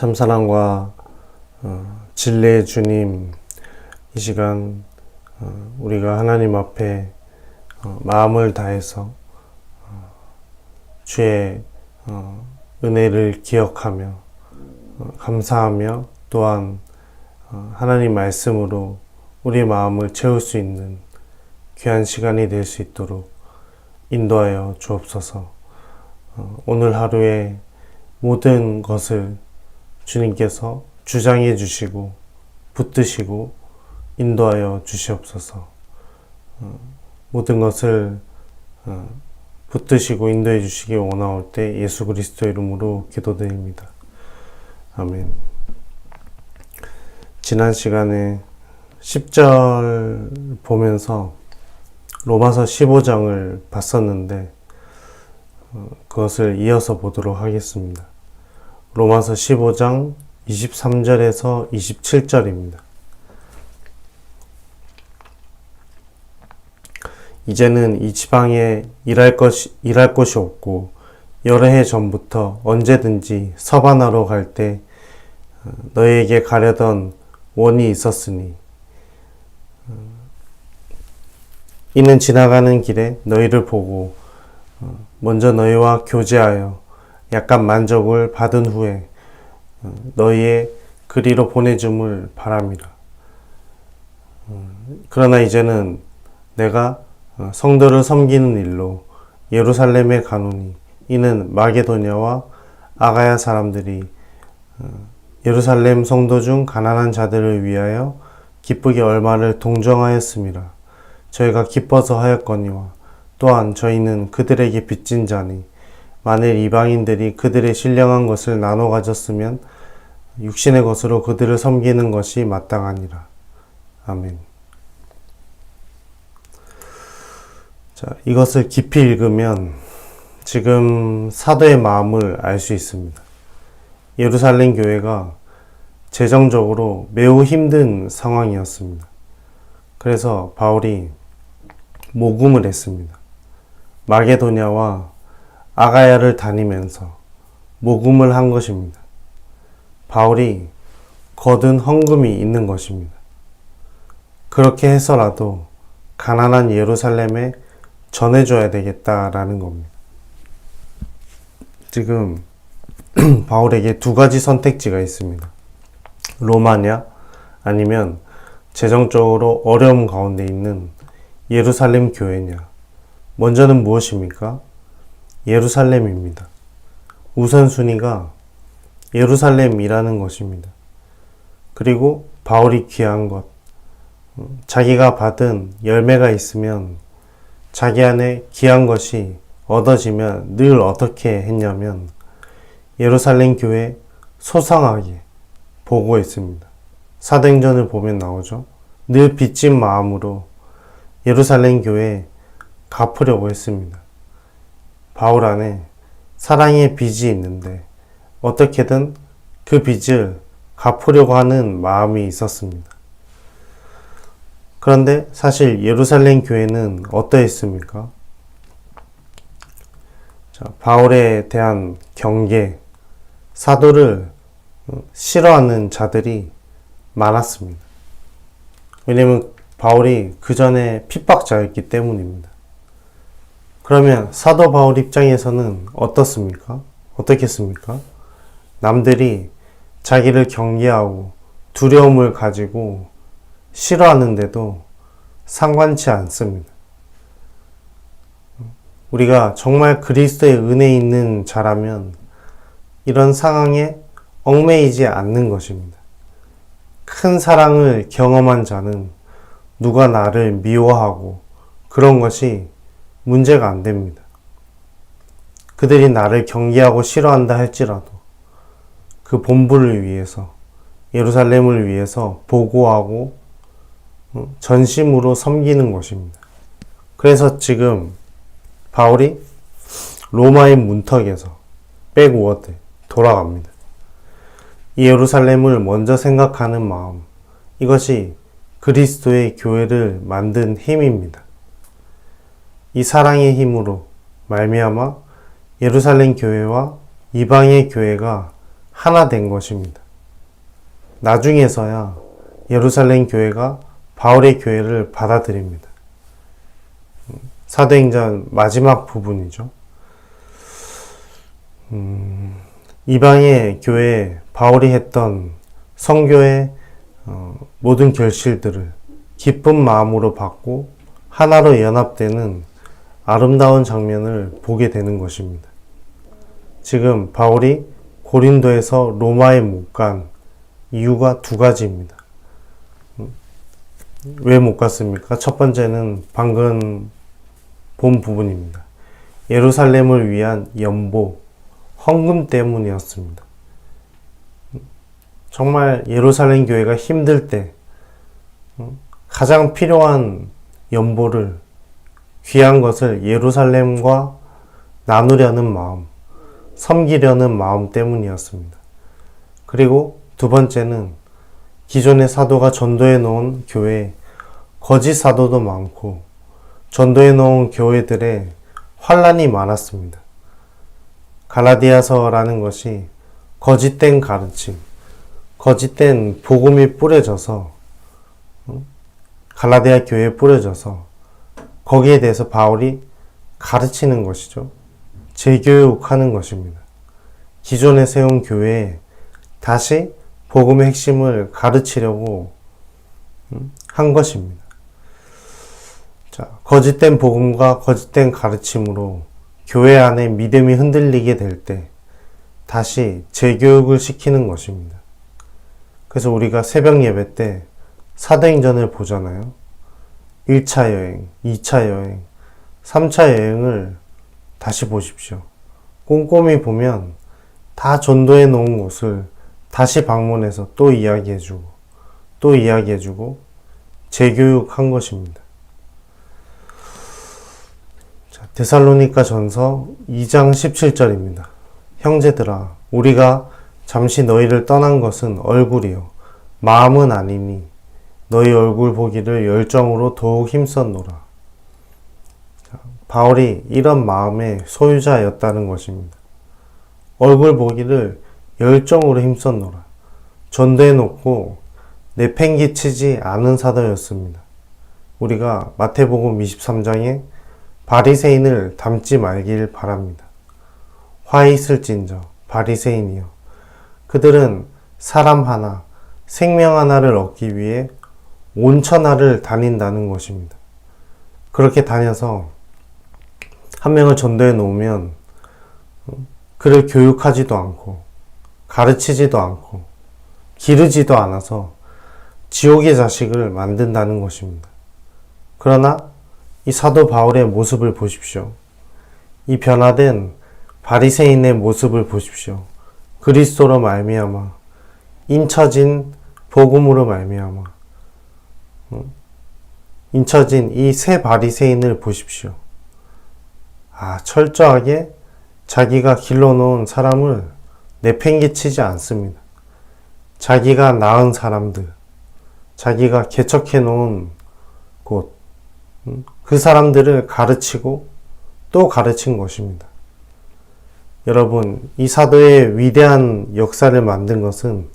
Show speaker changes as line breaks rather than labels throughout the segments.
참사랑과 어, 진리의 주님 이 시간 어, 우리가 하나님 앞에 어, 마음을 다해서 어, 주의 어, 은혜를 기억하며 어, 감사하며 또한 어, 하나님 말씀으로 우리 마음을 채울 수 있는 귀한 시간이 될 수 있도록 인도하여 주옵소서. 어, 오늘 하루에 모든 것을 주님께서 주장해 주시고 붙드시고 인도하여 주시옵소서. 어, 모든 것을 어, 붙드시고 인도해 주시기 원하올 때 예수 그리스도 이름으로 기도드립니다. 아멘. 지난 시간에 10절 보면서 로마서 15장을 봤었는데 어, 그것을 이어서 보도록 하겠습니다. 로마서 15장 23절에서 27절입니다. 이제는 이 지방에 일할 것이, 일할 곳이 없고 여러 해 전부터 언제든지 서반하러 갈때 어, 너희에게 가려던 원이 있었으니 어, 이는 지나가는 길에 너희를 보고 어, 먼저 너희와 교제하여 약간 만족을 받은 후에 어, 너희의 그리로 보내줌을 바랍니다. 어, 그러나 이제는 내가 어, 성도를 섬기는 일로 예루살렘에 가노니 이는 마게도냐와 아가야 사람들이 어, 예루살렘 성도 중 가난한 자들을 위하여 기쁘게 얼마를 동정하였음이라 저희가 기뻐서 하였거니와 또한 저희는 그들에게 빚진 자니 만일 이방인들이 그들의 신령한 것을 나눠 가졌으면 육신의 것으로 그들을 섬기는 것이 마땅하니라. 아멘. 자, 이것을 깊이 읽으면 지금 사도의 마음을 알 수 있습니다. 예루살렘 교회가 재정적으로 매우 힘든 상황이었습니다. 그래서 바울이 모금을 했습니다. 마게도냐와 아가야를 다니면서 모금을 한 것입니다. 바울이 거둔 헌금이 있는 것입니다. 그렇게 해서라도 가난한 예루살렘에 전해줘야 되겠다라는 겁니다. 지금 바울에게 두 가지 선택지가 있습니다. 로마냐 아니면 재정적으로 어려움 가운데 있는 예루살렘 교회냐. 먼저는 무엇입니까? 예루살렘입니다. 우선순위가 예루살렘이라는 것입니다. 그리고 바울이 귀한 것, 음, 자기가 받은 열매가 있으면 자기 안에 귀한 것이 얻어지면 늘 어떻게 했냐면 예루살렘 교회 소상하게 보고 있습니다. 사도행전을 보면 나오죠. 늘 빚진 마음으로 예루살렘 교회에 갚으려고 했습니다. 바울 안에 사랑의 빚이 있는데 어떻게든 그 빚을 갚으려고 하는 마음이 있었습니다. 그런데 사실 예루살렘 교회는 어떠했습니까? 자, 바울에 대한 경계, 사도를 싫어하는 자들이 많았습니다. 왜냐면 바울이 그 전에 핍박자였기 때문입니다. 그러면 사도 바울 입장에서는 어떻습니까? 어떻겠습니까? 남들이 자기를 경계하고 두려움을 가지고 싫어하는데도 상관치 않습니다. 우리가 정말 그리스도의 은혜 있는 자라면 이런 상황에 얽매이지 않는 것입니다. 큰 사랑을 경험한 자는 누가 나를 미워하고 그런 것이 문제가 안 됩니다. 그들이 나를 경계하고 싫어한다 할지라도 그 본부를 위해서 예루살렘을 위해서 보고하고 어, 전심으로 섬기는 것입니다. 그래서 지금 바울이 로마의 문턱에서 백워드 돌아갑니다. 이 예루살렘을 먼저 생각하는 마음, 이것이 그리스도의 교회를 만든 힘입니다. 이 사랑의 힘으로 말미암아 예루살렘 교회와 이방의 교회가 하나 된 것입니다. 나중에서야 예루살렘 교회가 바울의 교회를 받아들입니다. 사도행전 마지막 부분이죠. 음, 이방의 교회 바울이 했던 성교의 어, 모든 결실들을 기쁜 마음으로 받고 하나로 연합되는 아름다운 장면을 보게 되는 것입니다. 지금 바울이 고린도에서 로마에 못 간 이유가 두 가지입니다. 왜 못 갔습니까? 첫 번째는 방금 본 부분입니다. 예루살렘을 위한 연보, 헌금 때문이었습니다. 정말 예루살렘 교회가 힘들 때 가장 필요한 연보를 귀한 것을 예루살렘과 나누려는 마음, 섬기려는 마음 때문이었습니다. 그리고 두 번째는 기존의 사도가 전도해 놓은 교회에 거짓 사도도 많고 전도해 놓은 교회들의 환란이 많았습니다. 갈라디아서라는 것이 거짓된 가르침, 거짓된 복음이 뿌려져서 갈라디아 교회에 뿌려져서 거기에 대해서 바울이 가르치는 것이죠. 재교육하는 것입니다. 기존에 세운 교회에 다시 복음의 핵심을 가르치려고 한 것입니다. 자, 거짓된 복음과 거짓된 가르침으로 교회 안에 믿음이 흔들리게 될 때 다시 재교육을 시키는 것입니다. 그래서 우리가 새벽 예배 때 사도행전을 보잖아요. 1차 여행, 2차 여행, 3차 여행을 다시 보십시오. 꼼꼼히 보면 다 전도해 놓은 곳을 다시 방문해서 또 이야기해주고, 또 이야기해주고, 재교육한 것입니다. 자, 데살로니가 전서 2장 17절입니다. 형제들아, 우리가 잠시 너희를 떠난 것은 얼굴이요. 마음은 아니니 너희 얼굴 보기를 열정으로 더욱 힘썼노라. 바울이 이런 마음의 소유자였다는 것입니다. 얼굴 보기를 열정으로 힘썼노라. 전도해 놓고 내팽개치지 않은 사도였습니다. 우리가 마태복음 23장에 바리새인을 닮지 말길 바랍니다. 화 있을진저 바리새인이여 그들은 사람 하나 생명 하나를 얻기 위해 온천하를 다닌다는 것입니다. 그렇게 다녀서 한 명을 전도해 놓으면 그를 교육하지도 않고 가르치지도 않고 기르지도 않아서 지옥의 자식을 만든다는 것입니다. 그러나 이 사도 바울의 모습을 보십시오. 이 변화된 바리새인의 모습을 보십시오. 그리스도로 말미암아 인쳐진 복음으로 말미암아 인쳐진 이 세 바리새인을 보십시오. 아, 철저하게 자기가 길러놓은 사람을 내팽개치지 않습니다. 자기가 낳은 사람들, 자기가 개척해 놓은 곳, 음, 그 사람들을 가르치고 또 가르친 것입니다. 여러분, 이 사도의 위대한 역사를 만든 것은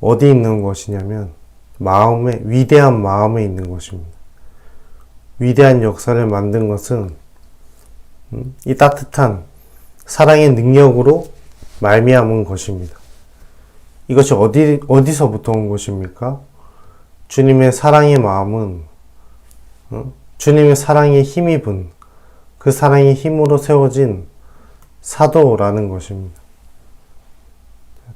어디 있는 것이냐면 마음에, 위대한 마음에 있는 것입니다. 위대한 역사를 만든 것은 음, 이 따뜻한 사랑의 능력으로 말미암은 것입니다. 이것이 어디 어디서부터 온 것입니까? 주님의 사랑의 마음은 어? 주님의 사랑에 힘입은 그 사랑의 힘으로 세워진 사도라는 것입니다.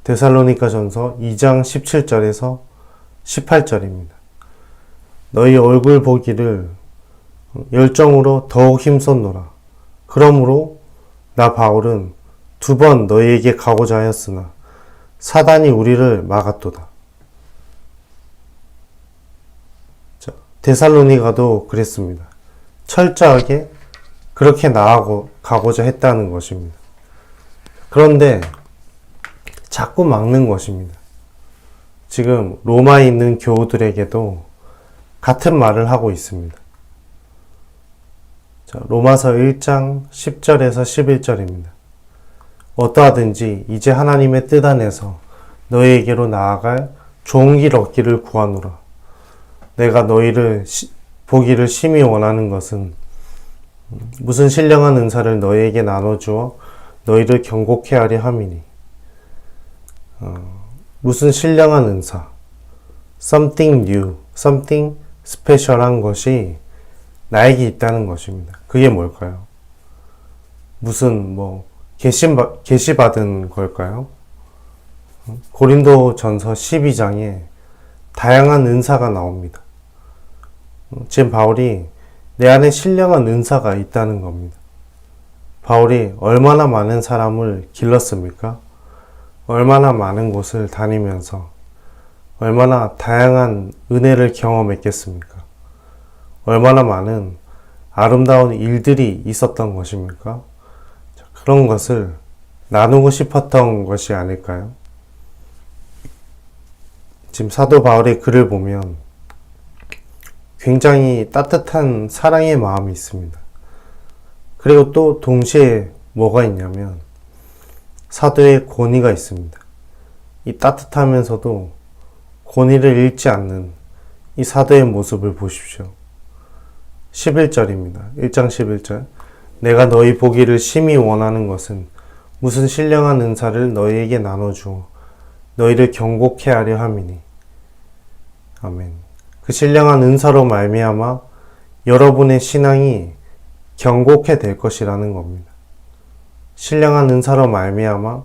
데살로니가 전서 2장 17절에서 18절입니다. 너희 얼굴 보기를 열정으로 더욱 힘썼노라. 그러므로 나 바울은 두 번 너희에게 가고자 하였으나 사단이 우리를 막았도다. 자, 데살로니가도 그랬습니다. 철저하게 그렇게 나아고 가고자 했다는 것입니다. 그런데 자꾸 막는 것입니다. 지금 로마에 있는 교우들에게도 같은 말을 하고 있습니다. 자, 로마서 1장 10절에서 11절입니다. 어떠하든지 이제 하나님의 뜻 안에서 너희에게로 나아갈 좋은 길 얻기를 구하노라. 내가 너희를 시- 보기를 심히 원하는 것은 무슨 신령한 은사를 너희에게 나눠주어 너희를 경고케 하려 함이니 어, 무슨 신령한 은사 something new, something special한 것이 나에게 있다는 것입니다. 그게 뭘까요? 무슨 뭐 계시 계시 받은 걸까요? 고린도 전서 12장에 다양한 은사가 나옵니다. 지금 바울이 내 안에 신령한 은사가 있다는 겁니다. 바울이 얼마나 많은 사람을 길렀습니까? 얼마나 많은 곳을 다니면서 얼마나 다양한 은혜를 경험했겠습니까? 얼마나 많은 아름다운 일들이 있었던 것입니까? 자, 그런 것을 나누고 싶었던 것이 아닐까요? 지금 사도 바울의 글을 보면 굉장히 따뜻한 사랑의 마음이 있습니다. 그리고 또 동시에 뭐가 있냐면 사도의 권위가 있습니다. 이 따뜻하면서도 권위를 잃지 않는 이 사도의 모습을 보십시오. 11절입니다. 1장 11절. 내가 너희 보기를 심히 원하는 것은 무슨 신령한 은사를 너희에게 나눠주어 너희를 경고케 하려 함이니. 아멘. 그 신령한 은사로 말미암아 여러분의 신앙이 경고케 될 것이라는 겁니다. 신령한 은사로 말미암아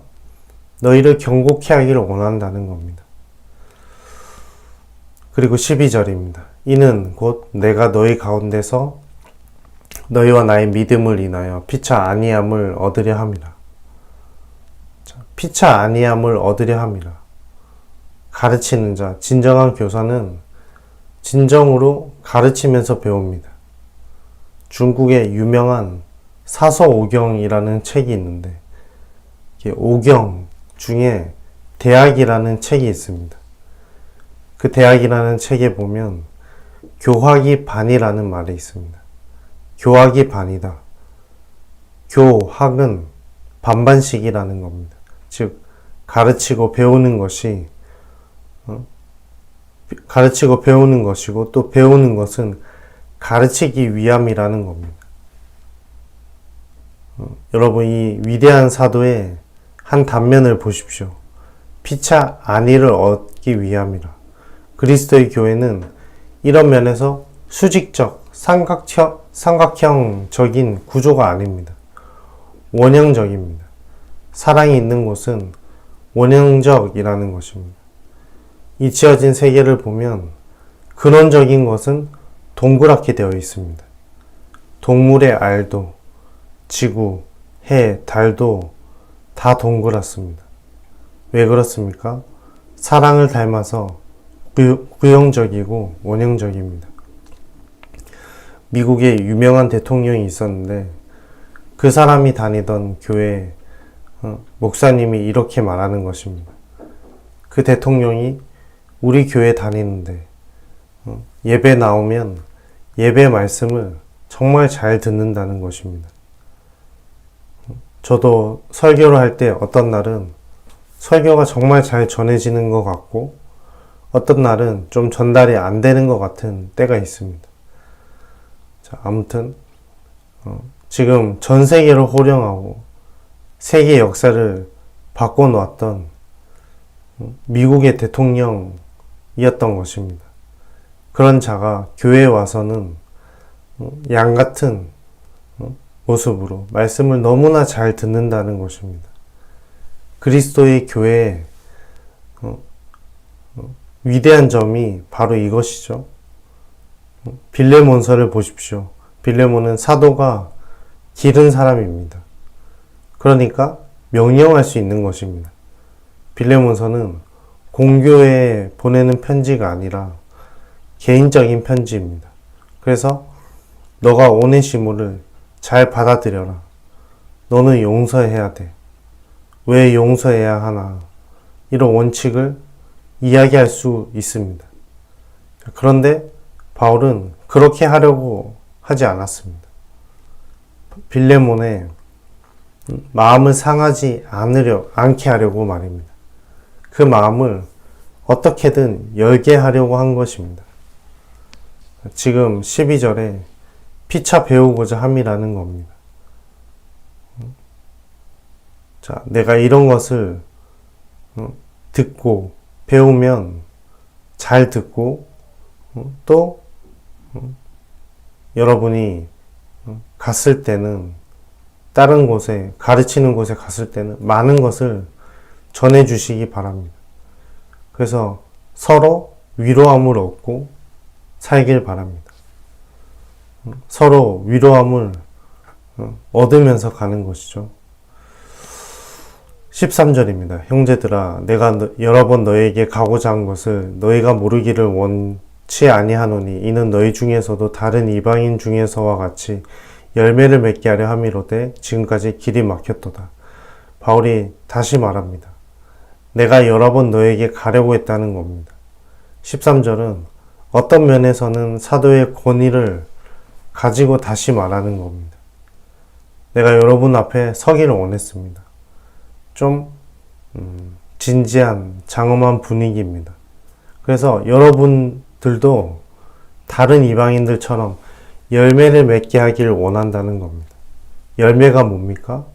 너희를 경고케 하기를 원한다는 겁니다. 그리고 12절입니다. 이는 곧 내가 너희 가운데서 너희와 나의 믿음을 인하여 피차 아니함을 얻으려 함이라. 자, 피차 아니함을 얻으려 함이라. 가르치는 자, 진정한 교사는 진정으로 가르치면서 배웁니다. 중국의 유명한 사서오경이라는 책이 있는데, 오경 중에 대학이라는 책이 있습니다. 그 대학이라는 책에 보면 교학이 반이라는 말이 있습니다. 교학이 반이다. 교학은 반반씩이라는 겁니다. 즉, 가르치고 배우는 것이, 어? 가르치고 배우는 것이고, 또 배우는 것은 가르치기 위함이라는 겁니다. 어, 여러분, 이 위대한 사도의 한 단면을 보십시오. 피차 안위를 얻기 위함이라. 그리스도의 교회는 이런 면에서 수직적, 삼각형, 삼각형적인 구조가 아닙니다. 원형적입니다. 사랑이 있는 곳은 원형적이라는 것입니다. 이 지어진 세계를 보면 근원적인 것은 동그랗게 되어 있습니다. 동물의 알도, 지구, 해, 달도 다 동그랗습니다. 왜 그렇습니까? 사랑을 닮아서 구- 구형적이고 원형적입니다. 미국에 유명한 대통령이 있었는데 그 사람이 다니던 교회 어, 목사님이 이렇게 말하는 것입니다. 그 대통령이 우리 교회 다니는데 어, 예배 나오면 예배 말씀을 정말 잘 듣는다는 것입니다. 어, 저도 설교를 할 때 어떤 날은 설교가 정말 잘 전해지는 것 같고 어떤 날은 좀 전달이 안 되는 것 같은 때가 있습니다. 자, 아무튼 어, 지금 전 세계를 호령하고 세계 역사를 바꿔놓았던 어, 미국의 대통령이었던 것입니다. 그런 자가 교회에 와서는 어, 양 같은 어, 모습으로 말씀을 너무나 잘 듣는다는 것입니다. 그리스도의 교회에 어, 어, 위대한 점이 바로 이것이죠. 어, 빌레몬서를 보십시오. 빌레몬은 사도가 기른 사람입니다. 그러니까 명령할 수 있는 것입니다. 빌레몬서는 공교회에 보내는 편지가 아니라 개인적인 편지입니다. 그래서 너가 오네시모를 잘 받아들여라. 너는 용서해야 돼. 왜 용서해야 하나? 이런 원칙을 이야기할 수 있습니다. 그런데 바울은 그렇게 하려고 하지 않았습니다. 빌레몬의 음, 마음을 상하지 않으려, 않게 하려고 말입니다. 그 마음을 어떻게든 열게 하려고 한 것입니다. 지금 12절에 피차 배우고자 함이라는 겁니다. 자, 내가 이런 것을 어, 듣고 배우면 잘 듣고 어, 또 어, 여러분이 갔을 때는 다른 곳에 가르치는 곳에 갔을 때는 많은 것을 전해 주시기 바랍니다. 그래서 서로 위로함을 얻고 살길 바랍니다. 서로 위로함을 얻으면서 가는 것이죠. 13절입니다. 형제들아 내가 너- 여러 번 너에게 가고자 한 것을 너희가 모르기를 원치 아니하노니 이는 너희 중에서도 다른 이방인 중에서와 같이 열매를 맺게 하려 함이로되 지금까지 길이 막혔도다. 바울이 다시 말합니다. 내가 여러 번 너에게 가려고 했다는 겁니다. 13절은 어떤 면에서는 사도의 권위를 가지고 다시 말하는 겁니다. 내가 여러분 앞에 서기를 원했습니다. 좀 음, 진지한 장엄한 분위기입니다. 그래서 여러분들도 다른 이방인들처럼 열매를 맺게 하기를 원한다는 겁니다. 열매가 뭡니까?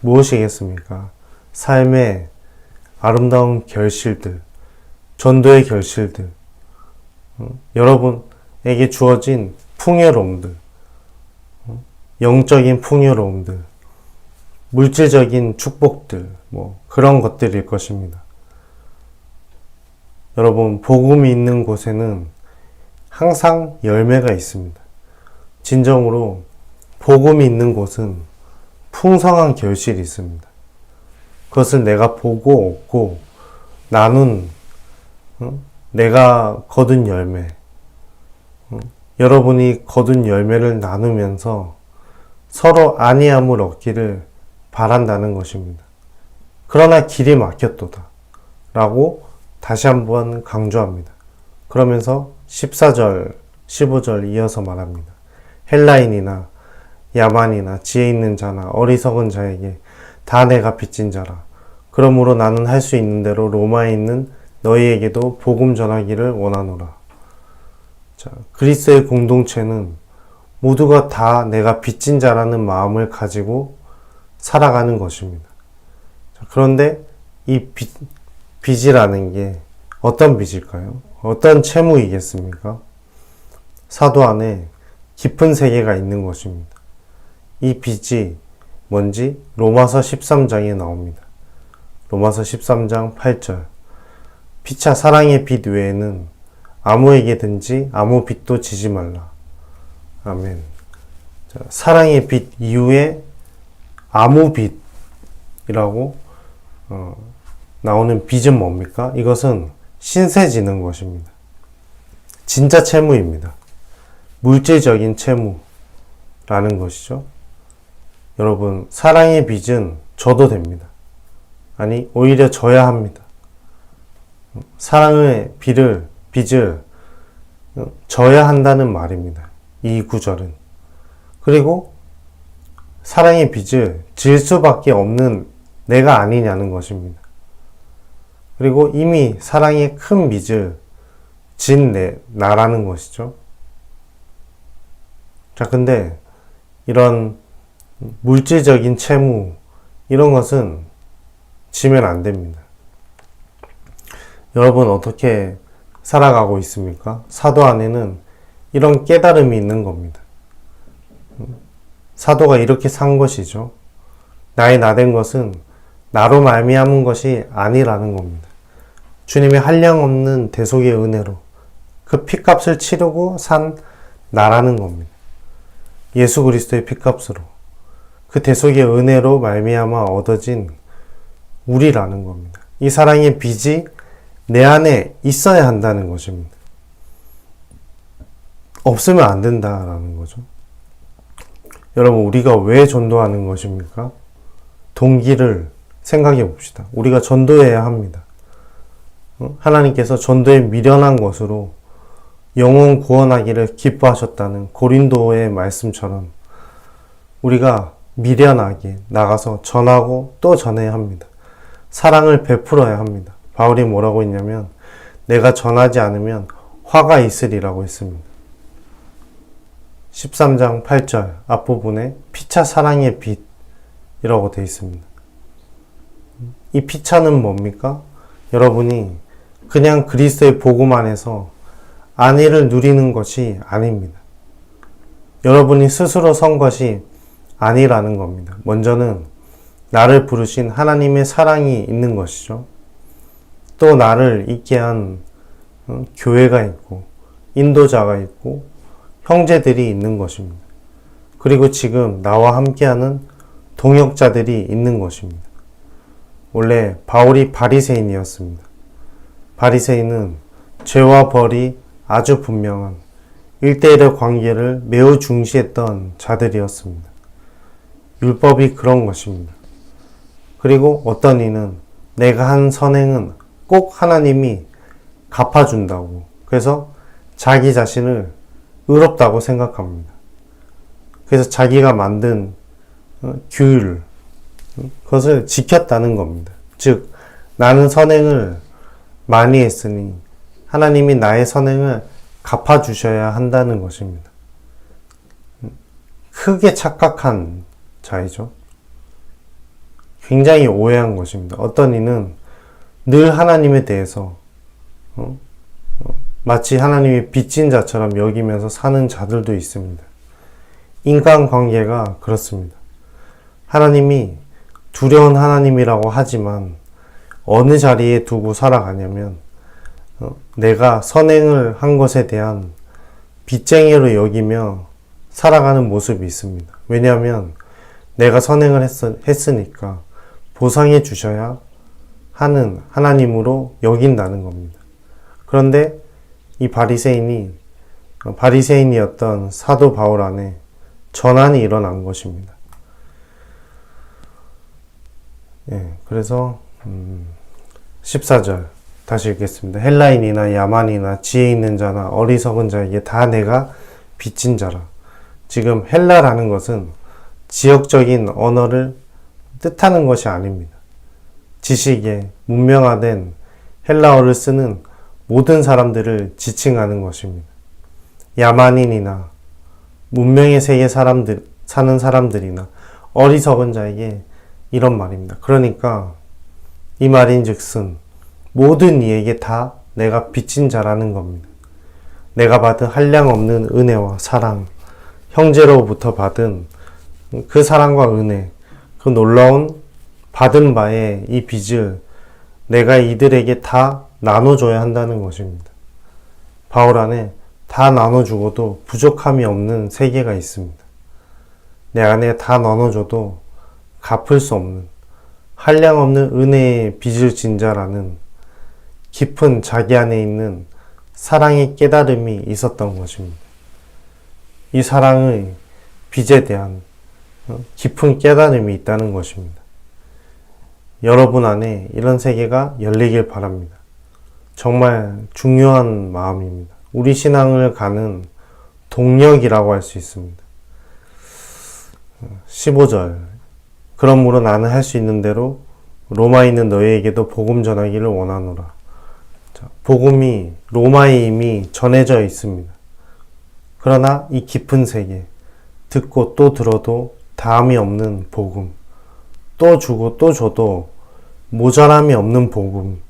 무엇이겠습니까? 삶의 아름다운 결실들, 전도의 결실들, 어, 여러분에게 주어진 풍요로움들, 어, 영적인 풍요로움들, 물질적인 축복들, 뭐 그런 것들일 것입니다. 여러분, 복음이 있는 곳에는 항상 열매가 있습니다. 진정으로 복음이 있는 곳은 풍성한 결실이 있습니다. 그것을 내가 보고 얻고 나눈 어? 내가 거둔 열매, 어? 여러분이 거둔 열매를 나누면서 서로 안위함을 얻기를 바란다는 것입니다. 그러나 길이 막혔도다. 라고 다시 한번 강조합니다. 그러면서 14절, 15절 이어서 말합니다. 헬라인이나 야만이나 지혜 있는 자나 어리석은 자에게 다 내가 빚진 자라. 그러므로 나는 할 수 있는 대로 로마에 있는 너희에게도 복음 전하기를 원하노라. 자, 그리스의 공동체는 모두가 다 내가 빚진 자라는 마음을 가지고 살아가는 것입니다. 자, 그런데 이 빚, 빚이라는 게 어떤 빚일까요? 어떤 채무이겠습니까? 사도 안에 깊은 세계가 있는 것입니다. 이 빚이 뭔지 로마서 13장에 나옵니다. 로마서 13장 8절. 피차 사랑의 빚 외에는 아무에게든지 아무 빚도 지지 말라. 아멘. 자, 사랑의 빚 이후에 아무 빚이라고 어, 나오는 빚은 뭡니까? 이것은 신세 지는 것입니다. 진짜 채무입니다. 물질적인 채무라는 것이죠. 여러분, 사랑의 빚은 져도 됩니다. 아니, 오히려 져야 합니다. 사랑의 빚을, 빚을 져야 한다는 말입니다. 이 구절은. 그리고 사랑의 빚을 질 수밖에 없는 내가 아니냐는 것입니다. 그리고 이미 사랑의 큰 빚을 진 내, 나라는 것이죠. 자, 근데 이런 물질적인 채무, 이런 것은 지면 안 됩니다. 여러분 어떻게 살아가고 있습니까? 사도 안에는 이런 깨달음이 있는 겁니다. 사도가 이렇게 산 것이죠. 나의 나된 것은 나로 말미암은 것이 아니라는 겁니다. 주님의 한량 없는 대속의 은혜로 그 피값을 치르고 산 나라는 겁니다. 예수 그리스도의 피값으로 그 대속의 은혜로 말미암아 얻어진 우리라는 겁니다. 이 사랑의 빚이 내 안에 있어야 한다는 것입니다. 없으면 안 된다라는 거죠. 여러분, 우리가 왜 전도하는 것입니까? 동기를 생각해 봅시다. 우리가 전도해야 합니다. 어? 하나님께서 전도에 미련한 것으로 영혼 구원하기를 기뻐하셨다는 고린도의 말씀처럼 우리가 미련하게 나가서 전하고 또 전해야 합니다. 사랑을 베풀어야 합니다. 바울이 뭐라고 했냐면 내가 전하지 않으면 화가 있으리라고 했습니다. 13장 8절 앞부분에 피차 사랑의 빛이라고 되어 있습니다. 이 피차는 뭡니까? 여러분이 그냥 그리스도의 복음 안에서 안위를 누리는 것이 아닙니다. 여러분이 스스로 선 것이 아니라는 겁니다. 먼저는 나를 부르신 하나님의 사랑이 있는 것이죠. 또 나를 있게 한 어, 교회가 있고 인도자가 있고 형제들이 있는 것입니다. 그리고 지금 나와 함께하는 동역자들이 있는 것입니다. 원래 바울이 바리새인이었습니다. 바리새인은 죄와 벌이 아주 분명한 일대일의 관계를 매우 중시했던 자들이었습니다. 율법이 그런 것입니다. 그리고 어떤 이는 내가 한 선행은 꼭 하나님이 갚아준다고. 그래서 자기 자신을 의롭다고 생각합니다. 그래서 자기가 만든 어, 규율, 그것을 지켰다는 겁니다. 즉, 나는 선행을 많이 했으니 하나님이 나의 선행을 갚아주셔야 한다는 것입니다. 크게 착각한 자이죠. 굉장히 오해한 것입니다. 어떤 이는 늘 하나님에 대해서 어? 어, 마치 하나님이 빚진 자처럼 여기면서 사는 자들도 있습니다. 인간 관계가 그렇습니다. 하나님이 두려운 하나님이라고 하지만 어느 자리에 두고 살아가냐면 어, 내가 선행을 한 것에 대한 빚쟁이로 여기며 살아가는 모습이 있습니다. 왜냐하면 내가 선행을 했, 으니까 보상해 주셔야 하는 하나님으로 여긴다는 겁니다. 그런데 이 바리새인이 어, 바리새인이었던 사도 바울 안에 전환이 일어난 것입니다. 예, 그래서 음, 14절 다시 읽겠습니다. 헬라인이나 야만이나 지혜 있는 자나 어리석은 자에게 다 내가 빚진 자라. 지금 헬라라는 것은 지역적인 언어를 뜻하는 것이 아닙니다. 지식에 문명화된 헬라어를 쓰는 모든 사람들을 지칭하는 것입니다. 야만인이나 문명의 세계 사람들, 사는 사람들이나 어리석은 자에게 이런 말입니다. 그러니까 이 말인 즉슨 모든 이에게 다 내가 빚진 자라는 겁니다. 내가 받은 한량 없는 은혜와 사랑, 형제로부터 받은 그 사랑과 은혜, 그 놀라운 받은 바에 이 빚을 내가 이들에게 다 나눠줘야 한다는 것입니다. 바울 안에 다 나눠주고도 부족함이 없는 세계가 있습니다. 내 안에 다 나눠줘도 갚을 수 없는 한량 없는 은혜의 빚을 진 자라는 깊은 자기 안에 있는 사랑의 깨달음이 있었던 것입니다. 이 사랑의 빚에 대한 어, 깊은 깨달음이 있다는 것입니다. 여러분 안에 이런 세계가 열리길 바랍니다. 정말 중요한 마음입니다. 우리 신앙을 가는 동력이라고 할 수 있습니다. 15절 그러므로 나는 할 수 있는 대로 로마에 있는 너희에게도 복음 전하기를 원하노라. 자, 복음이 로마에 이미 전해져 있습니다. 그러나 이 깊은 세계, 듣고 또 들어도 다음이 없는 복음, 또 주고 또 줘도 모자람이 없는 복음,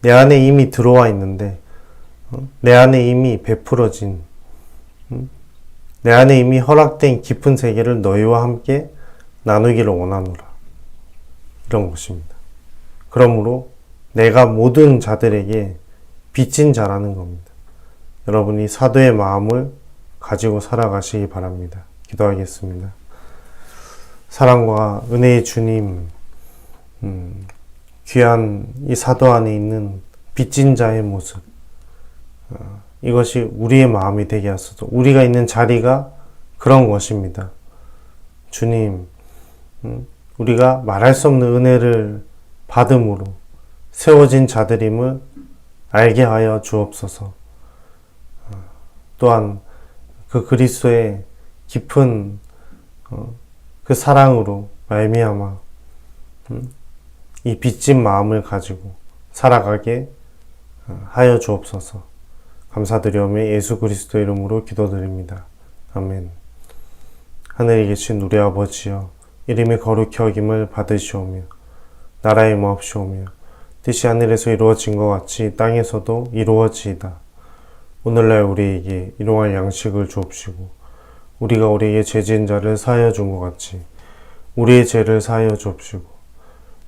내 안에 이미 들어와 있는데, 어? 내 안에 이미 베풀어진, 음? 내 안에 이미 허락된 깊은 세계를 너희와 함께 나누기를 원하노라. 이런 것입니다. 그러므로 내가 모든 자들에게 빚진 자라는 겁니다. 여러분이 사도의 마음을 가지고 살아가시기 바랍니다. 기도하겠습니다. 사랑과 은혜의 주님, 음, 귀한 이 사도 안에 있는 빚진 자의 모습, 어, 이것이 우리의 마음이 되게 하소서. 우리가 있는 자리가 그런 것입니다. 주님, 음, 우리가 말할 수 없는 은혜를 받음으로 세워진 자들임을 알게 하여 주옵소서. 어, 또한 그 그리스도의 깊은 어, 그 사랑으로 말미암아 음, 이 빚진 마음을 가지고 살아가게 어, 하여 주옵소서. 감사드리오며 예수 그리스도 이름으로 기도드립니다. 아멘. 하늘에 계신 우리 아버지여 이름이 거룩히 여김을 받으시오며 나라의 마옵시오며 뜻이 하늘에서 이루어진 것 같이 땅에서도 이루어지이다. 오늘날 우리에게 일용할 양식을 주옵시고 우리가 우리에게 죄진 자를 사하여 준 것 같이 우리의 죄를 사하여 주옵시고